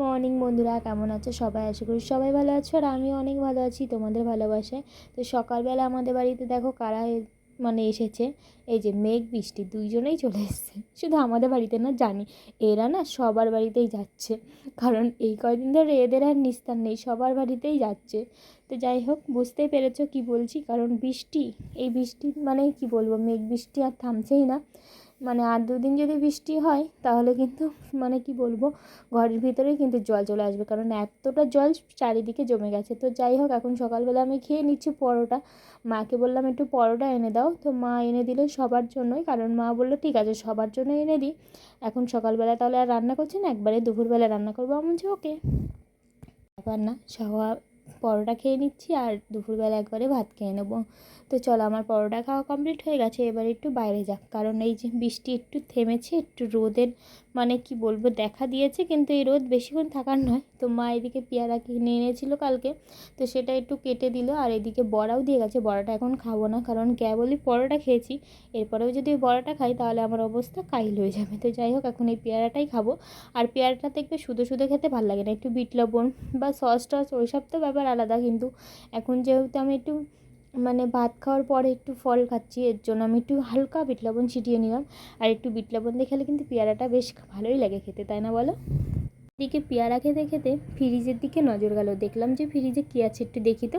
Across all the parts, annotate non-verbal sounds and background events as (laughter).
Morning বন্ধুরা, কেমন আছো সবাই? আশা করি সবাই ভালো আছো আর আমিও অনেক ভালো আছি তোমাদের ভালোবাসায়। তো সকালবেলা আমাদের বাড়িতে দেখো কারা মানে এসেছে। এই যে মেঘ, বৃষ্টি, দুইজনেই চলে এসেছে। শুধু আমাদের বাড়িতে না, জানি। এরা না সবার বাড়িতেই যাচ্ছে। কারণ এই কয়দিন ধরে এদের আর নিস্তার নেই, সবার বাড়িতেই যাচ্ছে। তো যাই হোক, বুঝতেই পেরেছ কি বলছি। কারণ বৃষ্টি, এই বৃষ্টি মানে কি বলব, মেঘ, বৃষ্টি আর থামছেই না। মানে আর দুদিন যদি বৃষ্টি হয়, তাহলে কিন্তু মানে কি বলব, ঘরের ভিতরেই কিন্তু জল চলে আসবে। কারণ এতটা জল চারিদিকে জমে গেছে। তো যাই হোক, এখন সকালবেলা আমি খেয়ে নিচ্ছি পরোটা। মাকে বললাম, একটু পরোটা এনে দাও। তো মা এনে দিল সবার জন্যই। কারণ মা বলল, ঠিক আছে, সবার জন্য এনে দিই। এখন সকালবেলা তাহলে আর রান্না করছি না? একবারে দুপুরবেলা রান্না করব। আমি ওকে। ব্যাপার না সবার পরোটা খেয়ে নিচ্ছি আর দুপুরবেলা একবারে ভাত খেয়ে নেব। তো চলো, আমার পরোটা খাওয়া কমপ্লিট হয়ে গেছে, এবার একটু বাইরে যাক। কারণ এই যে বৃষ্টি একটু থেমেছে, একটু রোদের মানে কি বলব, দেখা দিয়েছে কিন্তু এই রোদ বেশিক্ষণ থাকার নয়। তো মা এদিকে পেয়ারা কিনে এনেছিল কালকে, তো সেটা একটু কেটে দিল। আর এদিকে বড়াও দিয়ে গেছে, বড়াটা এখন খাব না, কারণ কেবলই পরোটা খেয়েছি। এরপরেও যদি ওই বড়াটা খাই, তাহলে আমার অবস্থা কাইল হয়ে যাবে। তো যাই হোক, এখন এই পেয়ারাটাই খাব। আর পেয়ারাটা দেখবে শুধু শুধু খেতে ভালো লাগে না, একটু বিট লবণ বা সস টস, ওইসব তো ব্যাপার আলাদা। কিন্তু এখন যেহেতু আমি একটু মানে ভাত খাওয়ার পরে একটু ফল খাচ্ছি, এর জন্য আমি একটু হালকা বিট লবণ ছিটিয়ে নিলাম। আর একটু বিট লবণ দিয়ে খেলে কিন্তু পেয়ারাটা বেশ ভালোই লাগে খেতে, তাই না বলো? এদিকে পেয়ারা খেতে খেতে ফ্রিজের দিকে নজর গেল। দেখলাম যে ফ্রিজে কী আছে একটু দেখি তো।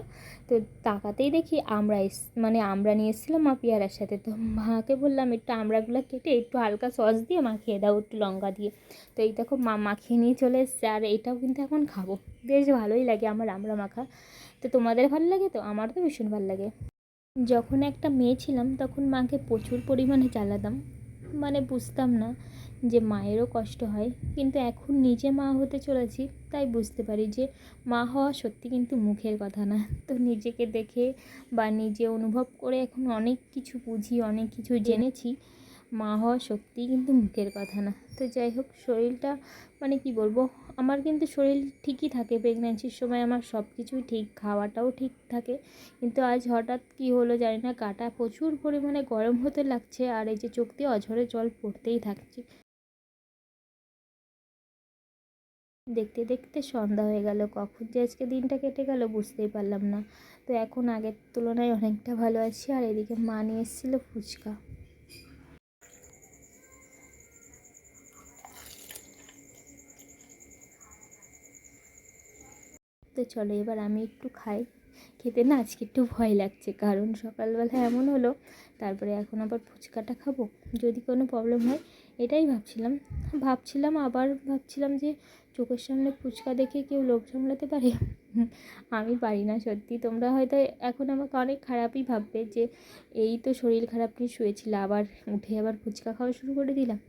তো তাকাতেই দেখি আমরা মানে আমরা নিয়ে এসেছিলাম মা পেয়ারার সাথে। তো মাকে বললাম, একটু আমড়াগুলো কেটে একটু হালকা সস দিয়ে মাখিয়ে দাও, একটু লঙ্কা দিয়ে। তো এই দেখো মা মাখিয়ে নিয়ে চলে এসছে। আর এটাও কিন্তু এখন খাব। বেশ ভালোই লাগে আমার আমড়া মাখা। তো তোমাদের ভালো লাগে তো? আমার তো ভীষণ ভালো লাগে। যখন একটা মেয়ে ছিলাম, তখন মাকে প্রচুর পরিমাণে জ্বালাতাম। মানে বুঝতাম না যে মায়েরও কষ্ট হয়। কিন্তু এখন নিজে মা হতে চলেছি তাই বুঝতে পারি যে মা হওয়া সত্যি কিন্তু মুখের কথা না। (laughs) তো নিজেকে দেখে বা নিজে অনুভব করে এখন অনেক কিছু বুঝি অনেক কিছু জেনেছি। মা হওয়া সত্যিই কিন্তু মুখের কথা না। তো যাই হোক, শরীরটা মানে কি বলব, আমার কিন্তু শরীর ঠিকই থাকে। প্রেগনেন্সির সময় আমার সব কিছুই ঠিক, খাওয়াটাও ঠিক থাকে। কিন্তু আজ হঠাৎ কি হলো জানি না, কাটা প্রচুর পরিমাণে গরম হতে লাগছে আর এই যে চোখ দিয়ে অঝরে জল পড়তেই থাকছে। দেখতে দেখতে সন্ধ্যা হয়ে গেল। কখন যে আজকে দিনটা কেটে গেল বুঝতেই পারলাম না। তো এখন আগের তুলনায় অনেকটা ভালো আছি। আর এদিকে মা নিয়ে এসেছিল ফুচকা। তো চলো এবার আমি একটু খাই। খেতে না আজকে একটু ভয় লাগছে, কারণ সকালবেলা এমন হলো, তারপরে এখন আবার ফুচকাটা খাব। যদি কোনো প্রবলেম হয়, এটাই ভাবছিলাম। ভাবছিলাম, আবার ভাবছিলাম যে চোখের সামনে ফুচকা দেখে কেউ লোভ সামলাতে পারে। আমি পারি না সত্যি। তোমরা হয়তো এখন আমাকে অনেক খারাপই ভাববে যে, এই তো শরীর খারাপ নিয়ে শুয়েছিল, আবার উঠে আবার ফুচকা খাওয়া শুরু করে দিলাম।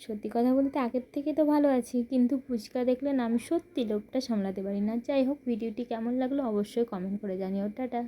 সত্যি কথা বলতে আগের থেকে তো ভালো আছি, কিন্তু ফুচকা দেখলে না আমি সত্যি লোকটা সামলাতে পারি না। যাই হোক, ভিডিওটি কেমন লাগল অবশ্যই কমেন্ট করে জানিও। টাটা।